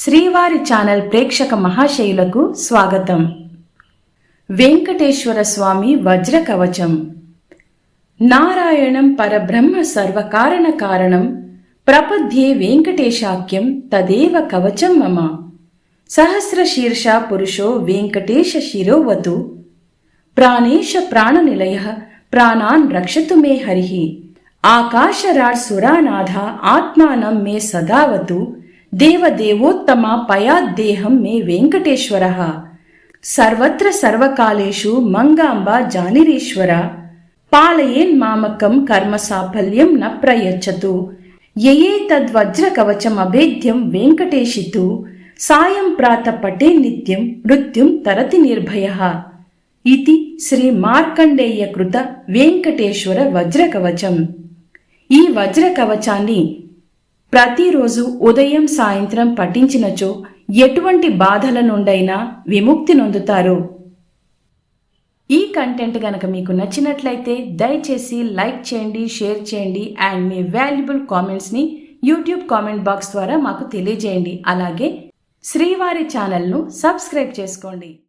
శ్రీవారి ఛానల్ ప్రేక్షక మహాశైలకు స్వాగతం. వెంకటేశ్వర స్వామి వజ్ర కవచం. నారాయణం పరబ్రహ్మ సర్వకారణ కారణం ప్రపద్యే వెంకటేశాఖ్యం తదేవ కవచం మమ. సహస్రశీర్ష పురుషో వెంకటేశ శిరోవతు. ప్రాణేశ ప్రాణనిలయ ప్రాణాన్ రక్షతు మే హరి. ఆకాశరాట్ సురానాథ ఆత్మానం మే సదావతు. దేవదేవోత్తమ పయాద్దేహం మే వెంకటేశ్వర. సర్వత్ర సర్వకాలేషు మంగాంబ జానిరీశ్వర. పాలయేన్ మామకం కర్మ సాఫల్యం న ప్రయచ్చతు. యయే తద్వజ్రకవచమభేద్యం కవచం వెంకటేశితు. సాయం ప్రాత పటే నిత్యం మృత్యుం తరతి నిర్భయ. ఇది శ్రీ మార్కండేయ కృత వెంకటేశ్వర వజ్రకవచం ఈ వజ్రకవచాన్ని ప్రతిరోజు ఉదయం సాయంత్రం పఠించినచో ఎటువంటి బాధల నుండైనా విముక్తి నొందుతారు. ఈ కంటెంట్ గనక మీకు నచ్చినట్లయితే దయచేసి లైక్ చేయండి షేర్ చేయండి అండ్ మీ వాల్యుబుల్ కామెంట్స్ని యూట్యూబ్ కామెంట్ బాక్స్ ద్వారా మాకు తెలియజేయండి. అలాగే శ్రీవారి ఛానల్ను సబ్స్క్రైబ్ చేసుకోండి.